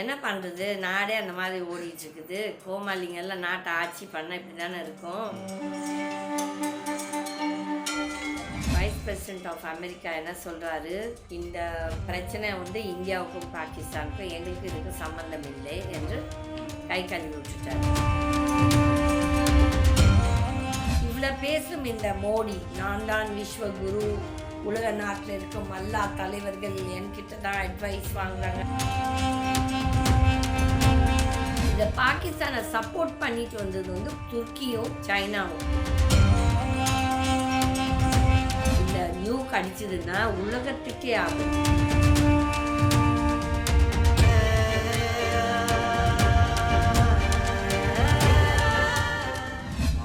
என்ன பண்ணுறது நாடே அந்த மாதிரி ஓடிட்டு இருக்குது கோமாளிங்க எல்லாம் நாட்டை ஆட்சி பண்ண இப்படி தானே இருக்கும். வைஸ் பிரசிடென்ட் ஆஃப் அமெரிக்கா என்ன சொல்கிறாரு இந்த பிரச்சனை வந்து இந்தியாவுக்கும் பாகிஸ்தானுக்கும் எங்களுக்கு இதுக்கு சம்மந்தம் இல்லை என்று கை கழுவி விட்டுட்டார். இவ்வளோ பேசும் இந்த மோடி நான் தான் விஸ்வகுரு. உலக நாட்டில் இருக்கும் எல்லா தலைவர்கள் என்கிட்ட தான் அட்வைஸ் வாங்குறாங்க. இந்த பாகிஸ்தானை சப்போர்ட் பண்ணிட்டு வந்தது வந்து துருக்கியும் சைனாவும். இந்த நியூ அடிச்சதுன்னா உலகத்துக்கே ஆகும்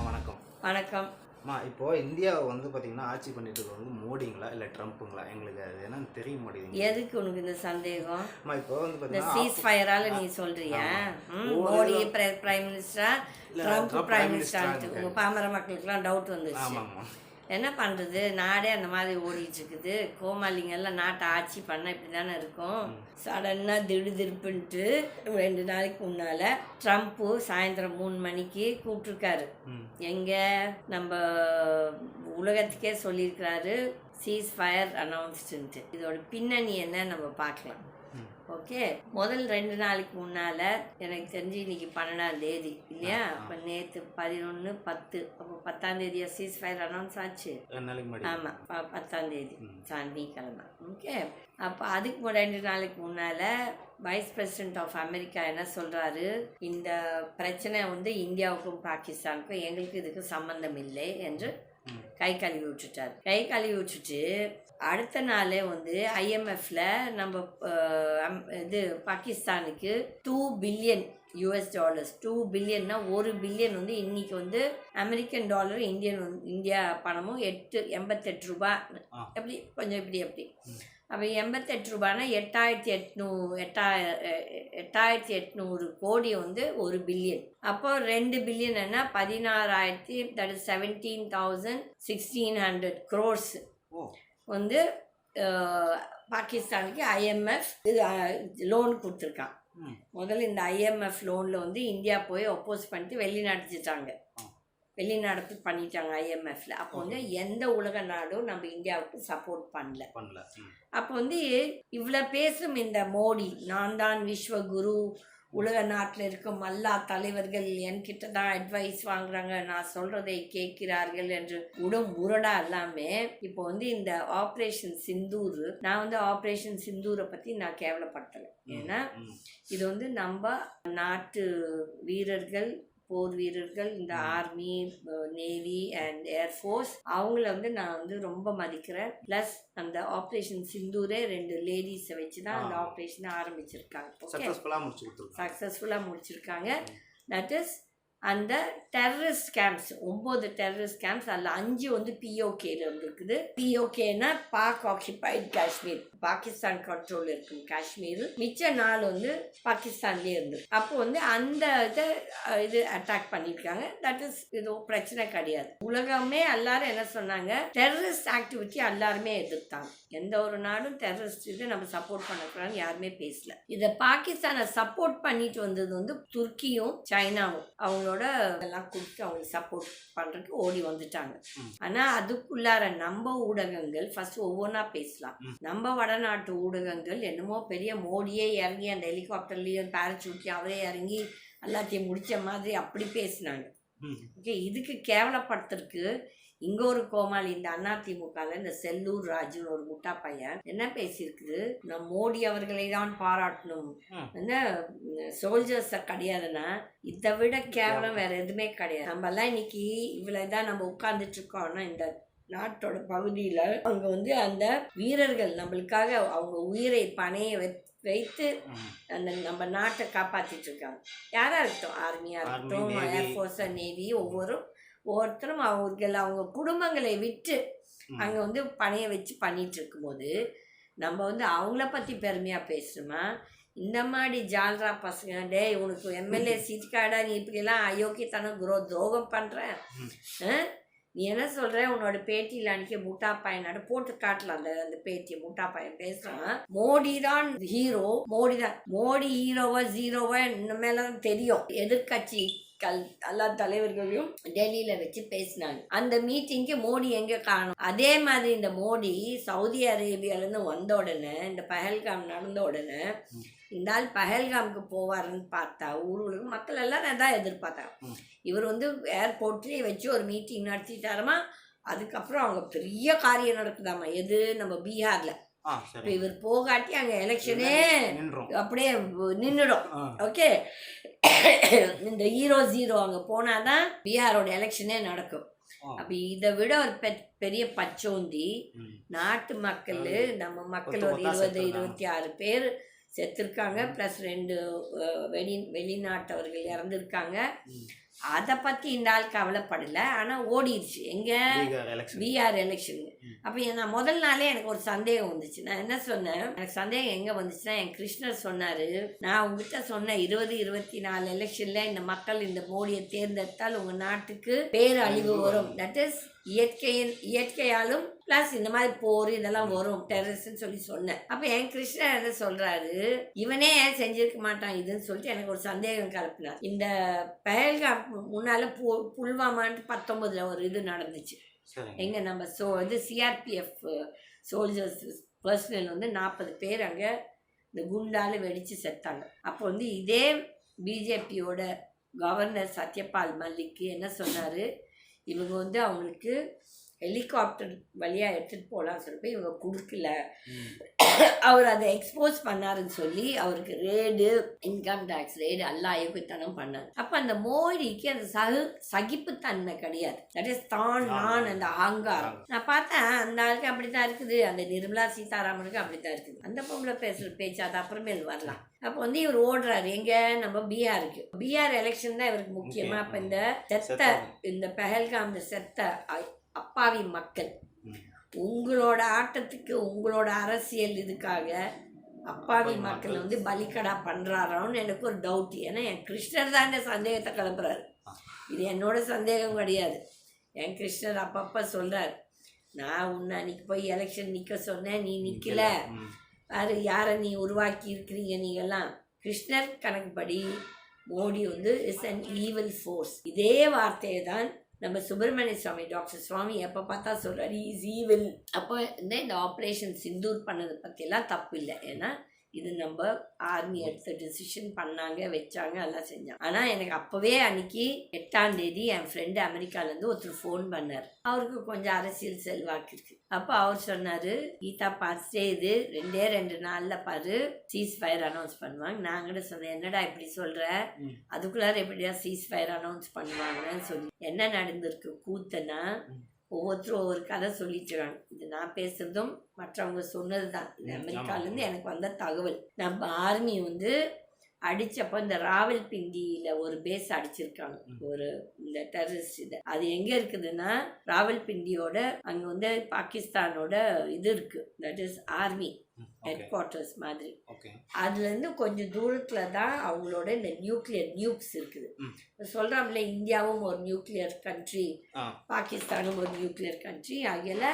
வணக்கம். வணக்கம். அம்மா இப்போ இந்தியாவை வந்து பார்த்தீங்கன்னா ஆட்சி பண்ணிட்டு இருக்கிறது வந்து மோடிங்களா? இல்லை ட்ரம்ப்புங்களா? எங்களுக்கு அது என்னன்னு தெரிய மாட்டேங்குது எதுக்கு உனக்கு இந்த சந்தேகம்? அம்மா இப்போ வந்து இந்த பார்த்தீங்கன்னா சீஸ் ஃபயரால நீ சொல்றியா? ம், மோடி பிரைம் மினிஸ்டரா ட்ரம்ப் பிரைம் மினிஸ்டர் பாமர மக்களுக்குலாம் டவுட் வந்துருச்சு. ஆமாங்கம்மா என்ன பண்ணுறது நாடே அந்த மாதிரி ஓடிட்டு இருக்குது கோமாளிங்க எல்லாம் நாட்டை ஆட்சி பண்ண இப்படி தானே இருக்கும் சடனாக திடுதிருப்புன்ட்டு ரெண்டு நாளைக்கு முன்னால் ட்ரம்ப்பு சாயந்தரம் மூணு மணிக்கு கூப்பிட்ருக்காரு எங்கே? நம்ம உலகத்துக்கே சொல்லியிருக்கிறாரு. சீஸ் ஃபயர் அனௌன்ஸ்டுன்ட்டு இதோட பின்னணி என்ன நம்ம பார்க்கலாம். ஓகே. முதல் ரெண்டு நாளைக்கு முன்னால் எனக்கு தெரிஞ்சு இன்னைக்கு பன்னெண்டாம் தேதி இல்லையா? அப்போ நேற்று பதினொன்று பத்து அப்போ பத்தாம் தேதியா சீஸ் ஃபயர் அனௌன்ஸ் ஆச்சு? ஆமாம் பத்தாம் தேதி. சனிக்கிழமை. ஓகே. அப்போ அதுக்கு ரெண்டு நாளைக்கு முன்னால் வைஸ் பிரசிடென்ட் ஆஃப் அமெரிக்கா என்ன சொல்கிறாரு இந்த பிரச்சனை வந்து இந்தியாவுக்கும் பாகிஸ்தானுக்கும் எங்களுக்கு இதுக்கு சம்பந்தம் இல்லை என்று. கை கழுவி விட்டுட்டார். கை கழுவி விட்டுட்டு அடுத்த நாளே வந்து ஐஎம்எஃப்ல நம்ம இது பாகிஸ்தானுக்கு two billion US dollars two பில்லியன்னா ஒரு பில்லியன் வந்து இன்னைக்கு வந்து அமெரிக்கன் டாலர் இந்தியன் இந்தியா பணமும் எட்டு எண்பத்தெட்டு ரூபாய் ஆ. எப்படி? கொஞ்சம் இப்படி எப்படி. அப்போ எண்பத்தெட்டு ரூபானா எட்டாயிரத்தி எட்நூ எட்டாய எ- எட்டாயிரத்தி எட்நூறு கோடி வந்து ஒரு பில்லியன் அப்போ ரெண்டு பில்லியன் என்ன பதினாறாயிரத்தி that seventeen thousand sixteen hundred crores வந்து பாகிஸ்தானுக்கு ஐஎம்எஃப் இது லோன் கொடுத்துருக்கான். முதல்ல இந்த ஐஎம்எஃப் லோனில் வந்து இந்தியா போய் ஒப்போஸ் பண்ணிட்டு வெளிநாட்டுட்டாங்க ஆ. வெளிநாடு பண்ணிட்டாங்க ஐஎம்எஃப்ல அப்போ வந்து எந்த உலக நாடும் நம்ம இந்தியாவுக்கு சப்போர்ட் பண்ணல. பண்ணல. அப்போ வந்து இவ்வளோ பேசும் இந்த மோடி நான் தான் விஸ்வகுரு உலக நாட்டில் இருக்கும் எல்லா தலைவர்கள் என்கிட்ட தான் அட்வைஸ் வாங்குறாங்க. நான் சொல்றதை கேட்கிறார்கள் என்று உடும் உரடா எல்லாமே. இப்போ வந்து இந்த ஆப்ரேஷன் சிந்தூர் நான் வந்து ஆப்ரேஷன் சிந்தூரை பற்றி நான் கேவலப்படுத்தலை. ஏன்னா இது வந்து நம்ம நாட்டு வீரர்கள் போர் வீரர்கள் இந்த ஆர்மி நேவி அண்ட் ஏர்ஃபோர்ஸ் அவங்கள வந்து நான் வந்து ரொம்ப மதிக்கிறேன். ப்ளஸ் அந்த ஆப்ரேஷன் சிந்தூரே ரெண்டு லேடிஸை வச்சு தான் அந்த. ஆப்ரேஷனை ஆரம்பிச்சிருக்காங்க. சக்ஸஸ்ஃபுல்லாக முடிச்சிருக்காங்க. தட் இஸ் அந்த டெரரிஸ்ட் கேம்ப்ஸ் ஒம்பது டெரரிஸ்ட் கேம்ப்ஸ் அதில் அஞ்சு வந்து பிஓகேல இருக்குது பிஓகேனா பாக் ஆக்கியபைட் காஷ்மீர் பாகிஸ்தான் கண்ட்ரோல் இருக்கும் காஷ்மீர் மிச்ச நாள் வந்து பாகிஸ்தான்லேயே இருந்து அப்போ வந்து அந்த இதை இது அட்டாக் பண்ணியிருக்காங்க. தட் இஸ் இது பிரச்சனை கிடையாது. உலகமே எல்லாரும் என்ன சொன்னாங்க? டெரரிஸ்ட் ஆக்டிவிட்டி எல்லாருமே எதிர்த்தாங்க. எந்த ஒரு நாடும் டெரரிஸ்ட் இது நம்ம சப்போர்ட் பண்ணக்கூடாதுன்னு யாருமே பேசல. இதை பாகிஸ்தானை சப்போர்ட் பண்ணிட்டு வந்தது வந்து துருக்கியும் சைனாவும். அவங்களோட எல்லாம் கொடுத்து அவங்களுக்கு சப்போர்ட் பண்றதுக்கு ஓடி வந்துட்டாங்க. ம். ஆனா அதுக்குள்ளார நம்ம ஊடகங்கள் ஃபர்ஸ்ட் ஒவ்வொன்றா பேசலாம். நம்ம வடநாட்டு ஊடகங்கள் என்னமோ பெரிய மோடியே இறங்கி அந்த ஹெலிகாப்டர்லயும் பேரச்சூட்லையும் அவரே இறங்கி எல்லாத்தையும் முடிச்ச மாதிரி அப்படி பேசினாங்க. ஓகே இதுக்கு கேவலப்படுத்துறதுக்கு இங்க ஒரு கோமாளி இந்த அதிமுகல இந்த செல்லூர் ராஜுன்னு ஒரு முட்டா பையன் என்ன பேசியிருக்குது? நான் மோடி அவர்களை தான் பாராட்டணும். என்ன? சோல்ஜர்ஸ் கிடையாதுன்னா இதை விட கேவலம் வேற எதுவுமே கிடையாது. நம்ம எல்லாம் இன்னைக்கு இவ்வளவுதான் நம்ம உட்கார்ந்துட்டு இருக்கோம்னா இந்த நாட்டோட பகுதியில அங்க வந்து அந்த வீரர்கள் நம்மளுக்காக அவங்க உயிரை பணைய வைத்து அந்த நம்ம நாட்டை காப்பாத்திட்டு இருக்காங்க யாரா இருக்கட்டும் ஆர்மியா இருக்கட்டும் Army, Navy. ஏர்ஃபோர்ஸ் நேவி ஒவ்வொரு ஒவ்வொருத்தரும் அவர்கள் அவங்க குடும்பங்களை விட்டு. அங்க வந்து பணைய வச்சு பண்ணிட்டு இருக்கும்போது நம்ம வந்து அவங்கள பத்தி பெருமையா பேசணுமா இந்த மாதிரி ஜால்ரா பசங்க டேய் உனக்கு எம்எல்ஏ சீட் கார்டா நீ இப்படிலாம் அயோக்கியத்தனம் குரோ துரோகம். ஆ? நீ என்ன சொல்ற? உன்னோட பேட்டியில் அன்னைக்கு முட்டா பையனோட போட்டு காட்டலாம் அந்த அந்த பேட்டியை முட்டா பையன் பேசுறான். மோடி தான் ஹீரோ மோடி தான் மோடி ஹீரோவா ஜீரோவா இனிமேலாம் தெரியும். எதிர்கட்சி கல் எல்லா தலைவர்களையும் டெல்லியில வச்சு பேசினாங்க. அந்த மீட்டிங்க்கு மோடி எங்க காணும் அதே மாதிரி இந்த மோடி சவுதி அரேபியால இருந்து வந்த உடனே இந்த பஹல்காம் நடந்த உடனே. இந்த ஆள் பஹல்காமுக்கு போவாருன்னு பார்த்தா ஊர் உலக மக்கள் எல்லாம் அதான் எதிர்பார்த்தாங்க. இவர் வந்து ஏர்போர்ட்லேயே வச்சு ஒரு மீட்டிங் நடத்திட்டாருமா? அதுக்கப்புறம் அவங்க பெரிய காரியம் நடக்குதாமா? எது? நம்ம பீகார்ல. இப்போ இவர் போகாட்டி அங்கே எலெக்ஷனே அப்படியே நின்றுடும் ஓகே. இந்த ஹீரோ ஜீரோ அங்கே போனால் தான் பீகாரோட எலெக்ஷனே நடக்கும். அப்போ இதை விட ஒரு பெ- பெரிய பச்சோந்தி. நாட்டு மக்கள் நம்ம மக்கள் ஒரு இருபது. இருபத்தி ஆறு பேர் செத்துருக்காங்க. ப்ளஸ் ரெண்டு வெளி வெளிநாட்டவர்கள் இறந்துருக்காங்க. அதை பற்றி இந்த ஆள் கவலைப்படலை. ஆனால் ஓடிடுச்சு. எங்கே பிஆர் எலெக்ஷன். அப்போ நான் முதல் நாளே எனக்கு ஒரு சந்தேகம் வந்துச்சு. நான் என்ன சொன்னேன்? எனக்கு சந்தேகம் எங்கே வந்துச்சுன்னா என் கிருஷ்ணர் சொன்னார் நான் உங்ககிட்ட சொன்னேன் இருபது இருபத்தி நாலு எலெக்ஷனில் இந்த மக்கள் இந்த மோடியை தேர்ந்தெடுத்தால் உங்கள் நாட்டுக்கு பேர் அழிவு வரும். தட் இஸ் இயற்கையின் இயற்கையாலும் ப்ளஸ் இந்த மாதிரி போர் இதெல்லாம் வரும். டெரரிஸ்ட்னு சொல்லி சொன்னேன். அப்போ என் கிருஷ்ணர் என்ன சொல்கிறாரு இவனே செஞ்சிருக்க மாட்டான்? இதுன்னு சொல்லிட்டு எனக்கு ஒரு சந்தேகம் கலப்பினார் இந்த பஹல்காம் முன்னால் பு புல்வாமான்ட்டு பத்தொம்பதுல ஒரு இது நடந்துச்சு. எங்கே நம்ம சோ இது சிஆர்பிஎஃப் சோல்ஜர்ஸ் பர்சனல் வந்து நாற்பது பேர் அங்கே இந்த குண்டால வெடித்து செத்தாங்க. அப்போ வந்து இதே பிஜேபியோட கவர்னர் சத்யபால் மல்லிக்கு என்ன சொன்னார்? இவங்க வந்து அவங்களுக்கு ஹெலிகாப்டர் வழியாக எடுத்துகிட்டு போகலான்னு சொல்லி போய் இவங்க கொடுக்கல. அவர் அதை எக்ஸ்போஸ் பண்ணாருன்னு சொல்லி அவருக்கு ரேடு இன்கம் டேக்ஸ் ரேடு எல்லா அயோக்கியத்தனம் பண்ணார். அப்போ அந்த மோடிக்கு அந்த சகு சகிப்புத்தன்மை கிடையாது. தட் இஸ் தான் நான் அந்த ஆங்காரம் நான் பார்த்தேன் அந்த ஆளுக்கு அப்படி தான் இருக்குது. அந்த நிர்மலா சீதாராமனுக்கு அப்படி தான் இருக்குது. அந்த பொம்பளை பேசுகிற பேச்சு அது அப்புறமேல் வரலாம். அப்போ வந்து இவர் ஓடுறாரு. எங்க? நம்ம பீகாருக்கு. பீகார் எலெக்ஷன் தான் இவருக்கு முக்கியமா. அப்போ இந்த செத்த. இந்த பெஹல்காம் செத்த அ- அப்பாவி மக்கள். உங்களோட ஆட்டத்துக்கு உங்களோட அரசியல் இதுக்காக அப்பாவி மக்கள். வந்து பலிக்கடா பண்றாரோன்னு எனக்கு ஒரு டவுட் ஏன்னா என் கிருஷ்ணர் தான் இந்த சந்தேகத்தை கிளப்புறாரு ஆ. இது என்னோட சந்தேகம் கிடையாது என் கிருஷ்ணர் அப்பப்ப சொல்றார் நான் உன்னை அன்னைக்கு போய் எலெக்ஷன் நிக்க சொன்னேன் நீ ம். பாரு யாரை நீ உருவாக்கி இருக்கிறீங்க நீங்கெல்லாம் கிருஷ்ணர் கணக்குப்படி மோடி வந்து இஸ் அன் ஈவில் ஃபோர்ஸ் இதே வார்த்தையை தான் நம்ம சுப்பிரமணிய சுவாமி டாக்டர் சுவாமி எப்போ பார்த்தா சொல்கிறார் இஸ் ஈவில் அப்போ இந்த இந்த ஆப்ரேஷன் சிந்தூர் பண்ணதை பற்றியெல்லாம் தப்பு இல்லை. ஏன்னா இது நம்ம ஆர்மி எடுத்த டிசிஷன் பண்ணாங்க வச்சாங்க எல்லாம் செஞ்சாங்க. ஆனால் எனக்கு அப்போவே அன்னைக்கு எட்டாம் தேதி என் ஃப்ரெண்டு அமெரிக்காலேருந்து ஒருத்தர் ஃபோன் பண்ணார். அவருக்கு கொஞ்சம் அரசியல் செல்வாக்கு இருக்கு. அப்போ அவர் சொன்னார் கீதா பார்த்துட்டே இது ரெண்டே ரெண்டு நாளில் பாரு சீஸ் ஃபயர் அனௌன்ஸ் பண்ணுவாங்க. நான் கூட சொன்னேன் என்னடா இப்படி சொல்கிற. அதுக்குள்ளார எப்படியா சீஸ் ஃபயர் அனௌன்ஸ் பண்ணுவாங்கன்னு சொல்லி. என்ன நடந்திருக்கு? கூத்துனா. ஒவ்வொருத்தரும் ஒவ்வொரு கதை சொல்லிட்டுறாங்க இது நான் பேசுறதும் மற்றவங்க சொன்னது தான் இது அமெரிக்காலேருந்து. எனக்கு வந்த தகவல். நம்ம ஆர்மி வந்து அடிச்சப்போ இந்த ராவல்பிண்டியில் ஒரு பேஸ் அடிச்சிருக்காங்க. ஒரு இந்த டெரரிஸ்ட் இது. அது எங்கே இருக்குதுன்னா ராவல்பிண்டியோட அங்கே வந்து பாகிஸ்தானோட இது இருக்கு. That is army. Head quarters மாதிரி. அதுலேருந்து கொஞ்சம் தூரத்தில் தான் அவங்களோட இந்த நியூக்ளியர் நியூக்ஸ் இருக்குது. சொல்கிறாங்களே இந்தியாவும் ஒரு நியூக்ளியர் கண்ட்ரி பாகிஸ்தானும் ஒரு நியூக்ளியர் கண்ட்ரி ஆகியல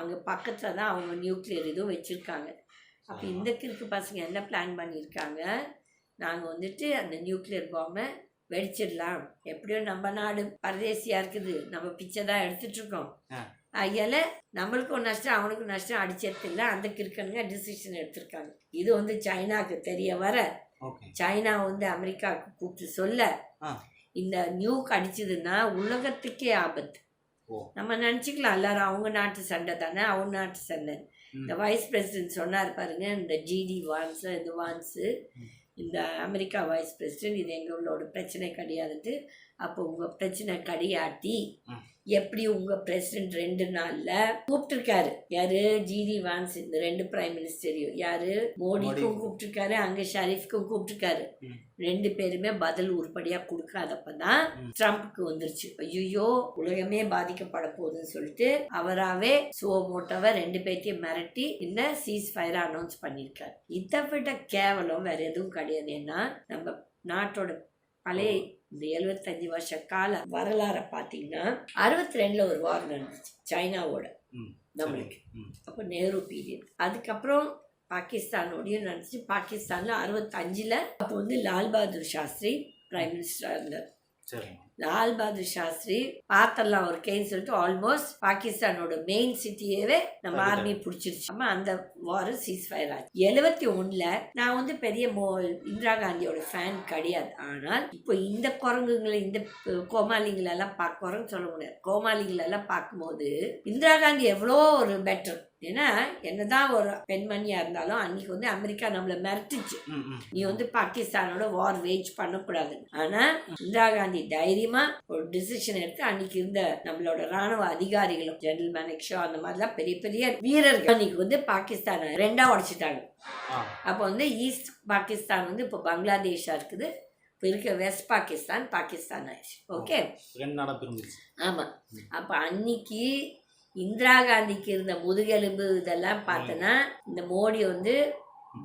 அங்கே பக்கத்தில் தான் அவங்க நியூக்ளியர் இதுவும் வச்சுருக்காங்க. அப்போ இந்த கிறுக்கு பசங்க என்ன பிளான் பண்ணியிருக்காங்க நாங்கள் வந்துட்டு அந்த நியூக்ளியர் பாம்பை வெடிச்சிடலாம். எப்படியோ நம்ம நாடு பரதேசியாக இருக்குது. நம்ம பிச்சை தான் எடுத்துட்ருக்கோம். ஆகியால நம்மளுக்கும் நஷ்டம் அவனுக்கும் நஷ்டம் அடிச்சதில்ல அந்த கிறுக்கனுங்க டிசிஷன் எடுத்திருக்காங்க. இது வந்து சைனாக்கு தெரிய வர. சைனா வந்து அமெரிக்காவுக்கு கூப்பிட்டு சொல்ல. இந்த நியூக் அடிச்சதுன்னா உலகத்துக்கே ஆபத்து. நம்ம நினச்சிக்கலாம். எல்லாரும் அவங்க நாட்டு சண்டை தானே அவங்க நாட்டு சண்டை. இந்த வைஸ் பிரசிடென்ட் சொன்னார் பாருங்க இந்த ஜிடி வான்ஸு இது வான்ஸு. இந்த அமெரிக்கா வைஸ் பிரசிடென்ட் இது எங்களோட பிரச்சனை கிடையாதுட்டு அப்போ உங்கள் பிரச்சனை கிடையாட்டி எப்படி உங்கள் பிரசிடென்ட் ரெண்டு நாளில் கூப்பிட்டுருக்காரு? யாரு? ஜிடி வான்ஸ் இந்த ரெண்டு பிரைம் மினிஸ்டரையும் யாரு? மோடிக்கும் மோடி. கூப்பிட்டுருக்காரு அங்கே ஷரீஃப்க்கும் கூப்பிட்டுருக்காரு. ரெண்டு பேருமே பதில் உருப்படியாக கொடுக்காதப்ப தான். ட்ரம்ப்க்கு வந்துருச்சு. ஐயோ உலகமே பாதிக்கப்பட போகுதுன்னு சொல்லிட்டு அவராவே சுவமோட்டோவை ரெண்டு பேர்த்தையும் மிரட்டி இந்த சீஸ் ஃபயரை அனௌன்ஸ் பண்ணியிருக்காரு. இதை விட கேவலம் வேற எதுவும் கிடையாது. ஏன்னா நம்ம நாட்டோட பழைய இந்த எழுபத்தஞ்சு வருஷ கால வரலாறை பார்த்தீங்கன்னா அறுபத்தி ரெண்டில் ஒரு வார் நடந்துச்சு சைனாவோட. நம்மளுக்கு. அப்போ நேரு பீரியட் அதுக்கப்புறம் பாகிஸ்தானோடையும் நடந்துச்சு. பாகிஸ்தானில் அறுபத்தஞ்சில் அப்போ வந்து லால் பகதூர் சாஸ்திரி பிரைம் மினிஸ்டராக இருந்தார். லால் பகதூர் சாஸ்திரி பார்த்தரலாம் ஒரு கேன்னு சொல்லிட்டு ஆல்மோஸ்ட் பாகிஸ்தானோட மெயின் சிட்டியவே நம்ம. ஆர்மி பிடிச்சிருச்சு. அந்த வார் சீஸ் ஃபயர் ஆச்சு. எழுபத்தி ஒண்ணுல நான் வந்து பெரிய மோ இந்திரா காந்தியோட ஃபேன் கிடையாது. ஆனால் இப்போ இந்த குரங்குங்களை இந்த அஹ், கோமாளிங்களை எல்லாம் பார்க்க குரங்கு சொல்ல முடியாது. கோமாளிகளை எல்லாம் பார்க்கும்போது இந்திரா காந்தி எவ்வளோ ஒரு பெட்டர் ஏன்னா என்னதான் ஒரு பெண்மணியா இருந்தாலும் அன்னைக்கு வந்து அமெரிக்கா நம்மளை மிரட்டுச்சு. நீ வந்து பாகிஸ்தானோட வார் வேஜ் பண்ணக்கூடாது ஆனா இந்திரா காந்தி தைரியமா ஒரு டிசிஷன் எடுத்து அன்னைக்கு இருந்த நம்மளோட ராணுவ அதிகாரிகளும் ஜெனரல் மேனக்ஷோ அந்த மாதிரிலாம் பெரிய பெரிய வீரர்கள் அன்னைக்கு வந்து பாகிஸ்தானை ரெண்டா உடைச்சிட்டாங்க. அப்போ வந்து ஈஸ்ட் பாகிஸ்தான் வந்து இப்போ பங்களாதேஷா இருக்குது. இப்போ இருக்க வெஸ்ட் பாகிஸ்தான் பாகிஸ்தான் ஆயிடுச்சு. ஓகே ஆமாம் அப்போ அன்னைக்கு இந்திரா காந்திக்கு இருந்த முதுகெலும்பு இதெல்லாம் பார்த்தோன்னா இந்த மோடி வந்து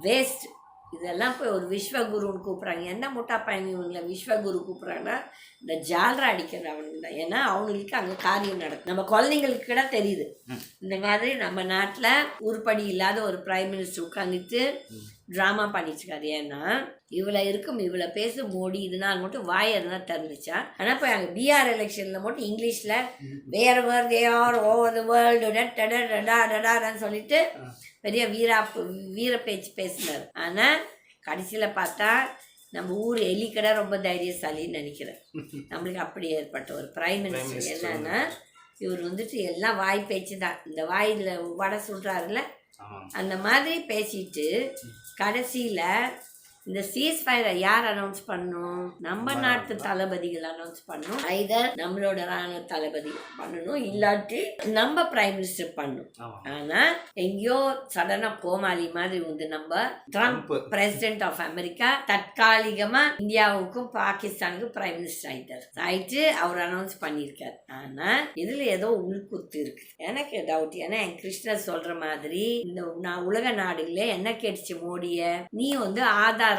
வேஸ்ட் இதெல்லாம் போய் ஒரு விஸ்வகுருன்னு கூப்பிட்றாங்க என்ன முட்டா பையன் இவங்களை விஸ்வகுரு கூப்பிட்றாங்கன்னா இந்த ஜால்ரா அடிக்கிறது அவனுக்கு தான் ஏன்னா அவங்களுக்கு அங்கே காரியம் நடக்கும் நம்ம குழந்தைங்களுக்கு கூட தெரியுது. இந்த மாதிரி நம்ம நாட்டில் உருப்படி இல்லாத ஒரு பிரைம் மினிஸ்டர் உட்காந்துட்டு. ட்ராமா பண்ணிட்டுருக்காரு ஏன்னா இவ்வளோ இருக்கும் இவ்வளோ பேசு மோடி இதனால் மட்டும் வாய் எதுனா ஆனால் இப்போ அங்கே பிஆர் எலெக்ஷனில் மட்டும் இங்கிலீஷில் வேற where they are over the world டடா டடான்னு சொல்லிட்டு. பெரிய வீரா வீர பேச்சு பேசினார். ஆனால் கடைசியில் பார்த்தா நம்ம ஊர் எலிக்கடை ரொம்ப தைரியசாலின்னு நினைக்கிறேன். நம்மளுக்கு அப்படி ஏற்பட்ட ஒரு பிரைம் மினிஸ்டர். என்னன்னா இவர் வந்துட்டு எல்லாம் வாய் பேச்சு தான். இந்த வாயில் வடை சுடுறாருல அந்த மாதிரி பேசிட்டு கடைசியில் இந்த சீஸ் ஃபயரை யார் அனௌன்ஸ் பண்ணணும்? நம்ம நாட்டு தளபதிகள் அனௌன்ஸ் பண்ணணும். ஐதர் நம்மளோட ராணுவ தளபதி பண்ணணும் இல்லாட்டி நம்ம பிரைம் மினிஸ்டர் பண்ணணும். ஆமாம் ஆனா எங்கேயோ சடனா கோமாளி மாதிரி வந்து நம்ம ட்ரம்ப் பிரசிடென்ட் ஆஃப் அமெரிக்கா தற்காலிகமா இந்தியாவுக்கும் பாகிஸ்தானுக்கும் பிரைம் மினிஸ்டர் ஆயிட்டார். ஆயிட்டு அவர் அனௌன்ஸ் பண்ணியிருக்காரு. ஆனா இதுல ஏதோ உள்குத்து இருக்கு. எனக்கு டவுட் ஏன்னா என் கிருஷ்ணர் சொல்ற மாதிரி இந்த நான் உலக நாடுகளே என்ன கேட்டுச்சு மோடிய? நீ வந்து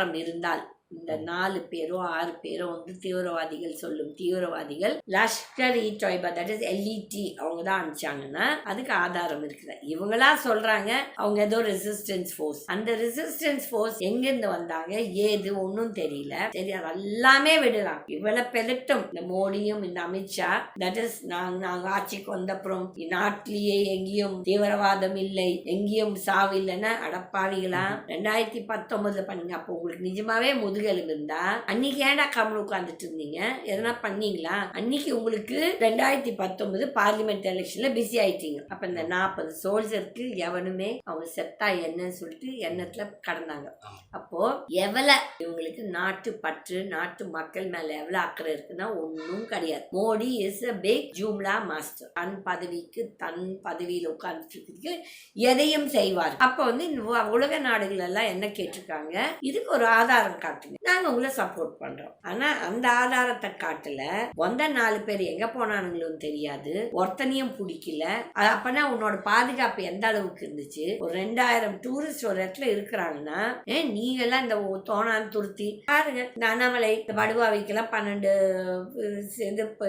அதிகாரம் இருந்தால். இந்த நாலு பேரோ ஆறு பேரோ வந்து தீவிரவாதிகள் சொல்லும் தீவிரவாதிகள். Lashkar e Taiba that is LET அவங்க தான் அனுப்பிச்சாங்கன்னா அதுக்கு ஆதாரம் இருக்குது? இவங்களா சொல்றாங்க அவங்க ஏதோ ரெசிஸ்டன்ஸ் ஃபோர்ஸ் அந்த ரெசிஸ்டன்ஸ் ஃபோர்ஸ் எங்கிருந்து வந்தாங்க? ஏது? ஒன்றும் தெரியல. சரி அது எல்லாமே விடலாம். இவ்வளவு பெருட்டும் இந்த மோடியும் இந்த அமித்ஷா தட் இஸ் நாங்க நாங்க ஆட்சிக்கு வந்தப்புறம் நாட்டிலேயே எங்கேயும் தீவிரவாதம் இல்லை எங்கேயும் சாவு இல்லைன்னா அடப்பாவிகளா? ரெண்டாயிரத்தி பத்தொன்பதுல பண்ணுங்க. அப்போ உங்களுக்கு நிஜமாவே முதுகெலும்பு இருந்தா அன்னைக்கு ஏன்டா கம்மல் உட்காந்துட்டு இருந்தீங்க எதனா பண்ணீங்களா? அன்னைக்கு உங்களுக்கு ரெண்டாயிரத்தி பத்தொன்பது பார்லிமெண்ட் எலெக்ஷன்ல பிஸி ஆயிட்டீங்க. அப்ப இந்த நாற்பது சோல்ஜருக்கு எவனுமே அவங்க செத்தா என்னன்னு சொல்லிட்டு எண்ணத்துல கடந்தாங்க. அப்போ எவ்வளவு இவங்களுக்கு நாட்டு பற்று நாட்டு மக்கள் மேல எவ்வளவு அக்கறை இருக்குன்னா ஒன்றும் கிடையாது. Modi is a big ஜூம்லா master தன் பதவிக்கு தன் பதவியில் உட்கார்ந்துட்டு எதையும் செய்வார். அப்போ வந்து உலக நாடுகள் எல்லாம் என்ன கேட்டிருக்காங்க? இதுக்கு ஒரு ஆதாரம் காட்டுங்க. நாங்க உங்களை சப்போர்ட் பண்றோம். ஆனா அந்த ஆதாரத்தை காட்டல. வந்த நாலு பேர் எங்க போனானுங்களும் தெரியாது. ஒருத்தனையும் பிடிக்கல. அப்பனா உன்னோட பாதுகாப்பு எந்த அளவுக்கு இருந்துச்சு? ஒரு ரெண்டாயிரம் டூரிஸ்ட் ஒரு இடத்துல இருக்கிறாங்கன்னா ஏன் நீங்க எல்லாம் இந்த தோணான் துருத்தி பாருங்க இந்த அண்ணாமலை இந்த படுவாவிக்கெல்லாம் பன்னெண்டு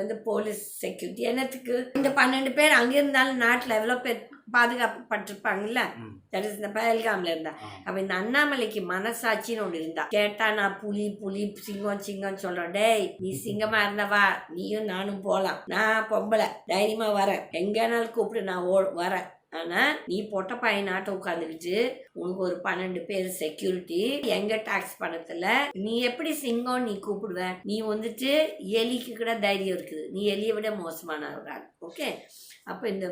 இந்த போலீஸ் செக்யூரிட்டி என்னத்துக்கு? இந்த பன்னெண்டு பேர் அங்க இருந்தாலும் நாட்டுல எவ்வளவு பேர் பாதுகாப்பு பட்டிருப்பாங்கல்ல ம். தட் இஸ் இந்த பஹல்காம்ல இருந்தா. அப்ப இந்த அண்ணாமலைக்கு மனசாட்சின்னு ஒண்ணு இருந்தா. கேட்டா நான் புலி புலி சிங்கம் சிங்கம் சொல்றேன். டேய் நீ சிங்கமா இருந்தவா நீயும் நானும் போலாம். நான் பொம்பளை. தைரியமா வரேன். எங்கனாலும் கூப்பிடு. நான் ஓ வரேன். ஆனா நீ பொட்ட பையனாட்ட உட்காந்துக்கிட்டு உனக்கு ஒரு பன்னெண்டு பேர் செக்யூரிட்டி எங்க டாக்ஸ் பணத்துல. நீ எப்படி சிங்கம் நீ கூப்பிடுவ? நீ வந்துட்டு எலிக்கு கூட தைரியம் இருக்குது. நீ எலியை விட மோசமான ஒரு ஆள் ஓகே அப்போ இந்த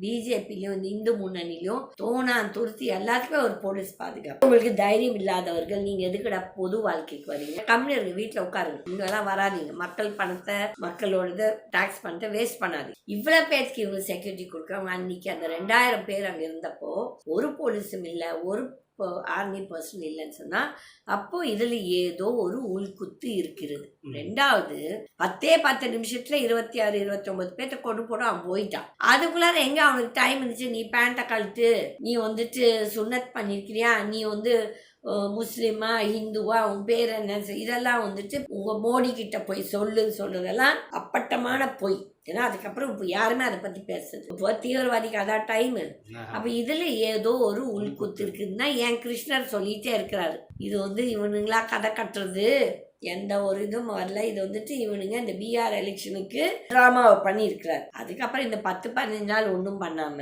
பிஜேபிலையும் இந்த இந்து முன்னணிலையும் தோணா துருத்தி எல்லாத்துக்குமே ஒரு போலீஸ் பாதுகாப்பு. உங்களுக்கு தைரியம் இல்லாதவர்கள் நீங்க எதுக்குடா பொது வாழ்க்கைக்கு வரீங்க கம்மியாக இருக்கு வீட்டில் உட்காருங்க. இங்கெல்லாம் வராதீங்க. மக்கள் பணத்தை மக்களோடது டாக்ஸ் பணத்தை வேஸ்ட் பண்ணாதீங்க. இவ்வளோ பேருக்கு இவங்க செக்யூரிட்டி கொடுக்குறாங்க அன்னைக்கு அந்த ரெண்டாயிரம் பேர் அங்கே இருந்தப்போ ஒரு போலீஸும் இல்லை ஒரு ஆர்மி பர்சன் இல்லைன்னு சொன்னா அப்போ இதுல ஏதோ ஒரு உள்குத்து இருக்கிறது. ரெண்டாவது பத்தே பத்து நிமிஷத்துல இருபத்தி ஆறு இருபத்தி ஒன்பது பேர்த்த கொண்டு போட அவன் போயிட்டான். அதுக்குள்ளார எங்க அவனுக்கு டைம் இருந்துச்சு? நீ பேண்ட்டை கழட்டு. நீ வந்துட்டு சுண்ணத் பண்ணிருக்கிறியா? நீ வந்து முஸ்லிமா ஹிந்துவா உன் பேர் என்ன இதெல்லாம் வந்துட்டு உங்க மோடி கிட்ட போய் சொல்லுன்னு சொல்றதெல்லாம் அப்பட்டமான பொய். ஏன்னா அதுக்கப்புறம் இப்போ யாருமே அதை பத்தி பேசுறது இப்போ தீவிரவாதிக்கு அதான் டைம் அப்ப இதுல ஏதோ ஒரு உள்குத்து இருக்குதுன்னா என் கிருஷ்ணர் சொல்லிட்டே இருக்கிறாரு. இது வந்து இவனுங்களா கதை கட்டுறது? எந்த ஒரு இதுவும் வரல. இது வந்துட்டு இவனுங்க இந்த பிஆர் எலெக்ஷனுக்கு ட்ராமாவை பண்ணியிருக்கிறார். அதுக்கப்புறம் இந்த பத்து பதினஞ்சு நாள் ஒன்றும் பண்ணாம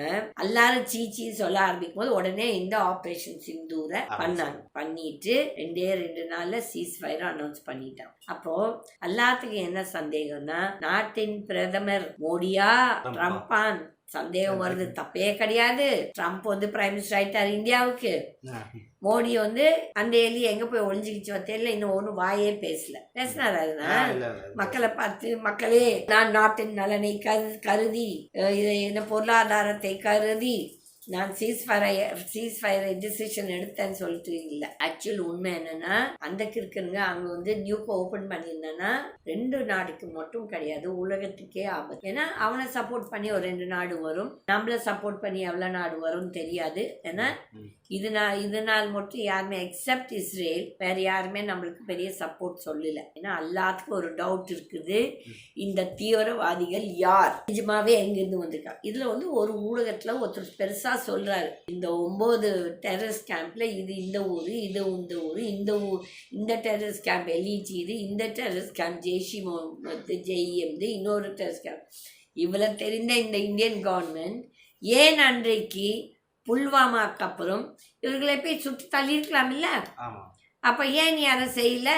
எல்லாரும் சீச்சி சொல்ல ஆரம்பிக்கும் போது உடனே இந்த ஆப்ரேஷன் சிந்தூரை பண்ணாங்க. பண்ணிட்டு ரெண்டே ரெண்டு நாள்ல சீஸ் ஃபயர் அனௌன்ஸ் பண்ணிட்டான் அப்போ எல்லாத்துக்கும் என்ன சந்தேகம்னா நாட்டின் பிரதமர் மோடியா? ட்ரம்பா? ட்ரம்பான் சந்தேகம் வருது தப்பே கிடையாது. ட்ரம்ப் வந்து பிரைம் மினிஸ்டர் ஆயிட்டார் இந்தியாவுக்கு. மோடி வந்து அந்த எலி எங்க போய் ஒளிஞ்சுக்கிச்சோ தெரியல. இன்னும் ஒன்றும் வாயே பேசல. பேசினார் அதுனா மக்களை பார்த்து மக்களே நான் நாட்டின் நலனை கரு கருதி இதை என்ன பொருளாதாரத்தை கருதி நான் சீஸ் ஃபயரை சீஸ் ஃபயரை டிசிஷன் எடுத்தேன்னு சொல்லிட்டு இல்லை. ஆக்சுவல் உண்மை என்னன்னா அந்த கிறுக்குங்க அங்கே வந்து நியூக்கு ஓப்பன் பண்ணியிருந்தேன்னா ரெண்டு நாடுக்கு மட்டும் கிடையாது உலகத்துக்கே ஆபத்து. ஏன்னா அவனை சப்போர்ட் பண்ணி ஒரு ரெண்டு நாடு வரும். நம்மள சப்போர்ட் பண்ணி எவ்வளோ நாடு வரும்னு தெரியாது. ஏன்னா இது நாள் இதனால் மட்டும் யாருமே எக்ஸப்ட் இஸ்ரேல் வேறு யாருமே நம்மளுக்கு பெரிய சப்போர்ட் சொல்லலை. ஏன்னா எல்லாத்துக்கும் ஒரு டவுட் இருக்குது. இந்த தீவிரவாதிகள் யார்? நிஜமாவே எங்கேருந்து வந்திருக்காங்க இதில் வந்து ஒரு ஊடகத்தில் ஒருத்தர் பெருசாக சொல்கிறாரு இந்த ஒம்பது டெரரிஸ்ட் கேம்பில் இது இந்த ஊர் இது இந்த ஊர் இந்த ஊர் இந்த டெரரிஸ்ட் கேம்ப் எல்இஜி இது இந்த டெரரிஸ்ட் கேம்ப் ஜெய்ஷி முகமது ஜெய்எம்து இன்னொரு டெரரிஸ்ட் கேம்ப் இவ்வளோ தெரிந்த இந்த இந்தியன் கவர்மெண்ட் ஏன் அன்றைக்கு புல்வாமாக்கு அப்புறம் இவர்களை போய் சுற்றி தள்ளியிருக்கலாம் இல்ல அப்ப ஏன் நீ அதை செய்யல.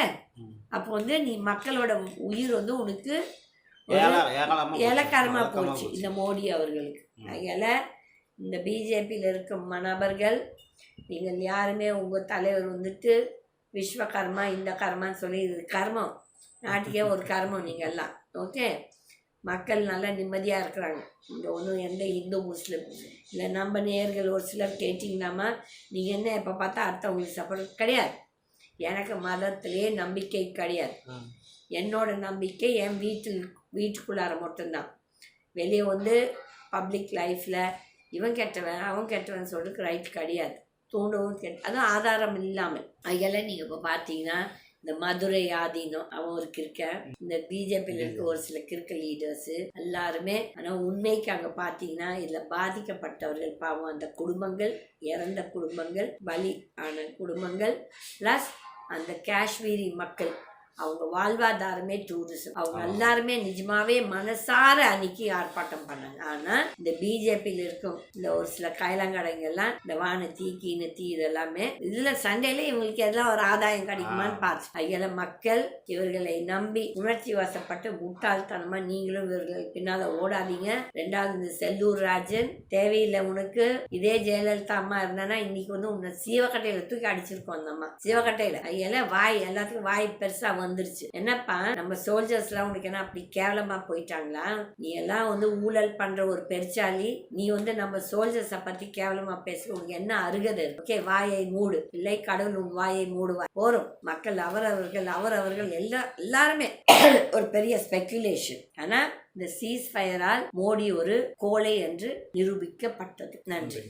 அப்போ வந்து நீ மக்களோட உயிர் வந்து உனக்கு ஏராளமா போச்சு. இந்த மோடி அவர்களுக்கு. அதனால இந்த பிஜேபியில் இருக்கும் நபர்கள் நீங்கள் யாருமே உங்கள் தலைவர் வந்துட்டு விஸ்வகர்மா இந்த கர்மான்னு சொல்லி இது கர்மம். நாட்டுக்கே ஒரு கர்மம் நீங்கள் எல்லாம் ஓகே? மக்கள் நல்லா நிம்மதியாக இருக்கிறாங்க. இந்த ஒன்றும் எந்த இந்து முஸ்லீம் இல்லை நம்ம நேர்கள் ஒரு சிலர் கேட்டிங்கன்னாமா நீங்கள் என்ன எப்போ பார்த்தா அடுத்தவங்களுக்கு சப்போர்ட் கிடையாது. எனக்கு மதத்திலே நம்பிக்கை கிடையாது. என்னோட நம்பிக்கை என் வீட்டில் வீட்டுக்குள்ளார மட்டும்தான். வெளியே வந்து பப்ளிக் லைஃப்பில் இவன் கெட்டவன் அவன் கெட்டவன் சொல்றதுக்கு ரைட் கிடையாது. தூண்டவும் கெட்ட அதுவும் ஆதாரம் இல்லாமல். அதெல்லாம் நீங்கள் இப்போ பார்த்தீங்கன்னா இந்த மதுரை ஆதீனம் அவன் ஒரு கிறுக்க. இந்த பிஜேபியில் இருக்க ஒரு சில கிறுக்க லீடர்ஸ் எல்லாருமே ஆனால் உண்மைக்கு அங்கே பார்த்தீங்கன்னா இதில் பாதிக்கப்பட்டவர்கள் பாவம். அந்த குடும்பங்கள் இறந்த குடும்பங்கள் பலி ஆன குடும்பங்கள் ப்ளஸ் அந்த காஷ்மீரி மக்கள். அவங்க வாழ்வாதாரமே டூரிசம் அவங்க. எல்லாருமே நிஜமாவே மனசார அன்னைக்கு ஆர்ப்பாட்டம் பண்ணாங்க. ஆனா இந்த பிஜேபியில் இருக்கும். இந்த ஒரு சில கைலங்கடைங்க எல்லாம் இந்த வானத்தி கீனத்தி இதெல்லாமே இதுல சண்டையில இவங்களுக்கு எல்லாம் ஒரு ஆதாயம் கிடைக்குமான்னு பார்த்து. அதில் மக்கள் இவர்களை நம்பி உணர்ச்சி வசப்பட்டு முட்டாள்தனமா நீங்களும் இவர்கள் பின்னால ஓடாதீங்க. ரெண்டாவது இந்த செல்லூர் ராஜன் தேவையில்லை உனக்கு. இதே ஜெயலலிதா அம்மா இருந்தானா இன்னைக்கு வந்து உன்னை சீவக்கட்டையில தூக்கி அடிச்சிருக்கோம் அந்த அம்மா. சீவக்கட்டையில ஐயெல்லாம் வாய் எல்லாத்துக்கும் வாய் பெருசா வந்துருச்சு. என்னப்பா நம்ம சோல்ஜர்ஸ் எல்லாம் உனக்கு என்ன அப்படி கேவலமா போயிட்டாங்களா? நீ எல்லாம் வந்து ஊழல் பண்ற ஒரு பெருச்சாலி நீ வந்து நம்ம சோல்ஜர்ஸ பத்தி கேவலமா பேசுற. உனக்கு என்ன அருகது? ஓகே வாயை மூடு. இல்லை கடவுள் உன் வாயை மூடுவார். போறோம். மக்கள் அவரவர்கள் அவரவர்கள் எல்லா எல்லாருமே. ஒரு பெரிய ஸ்பெக்குலேஷன் ஆனா இந்த சீஸ் ஃபயரால் மோடி ஒரு கோலை என்று நிரூபிக்கப்பட்டது. நன்றி.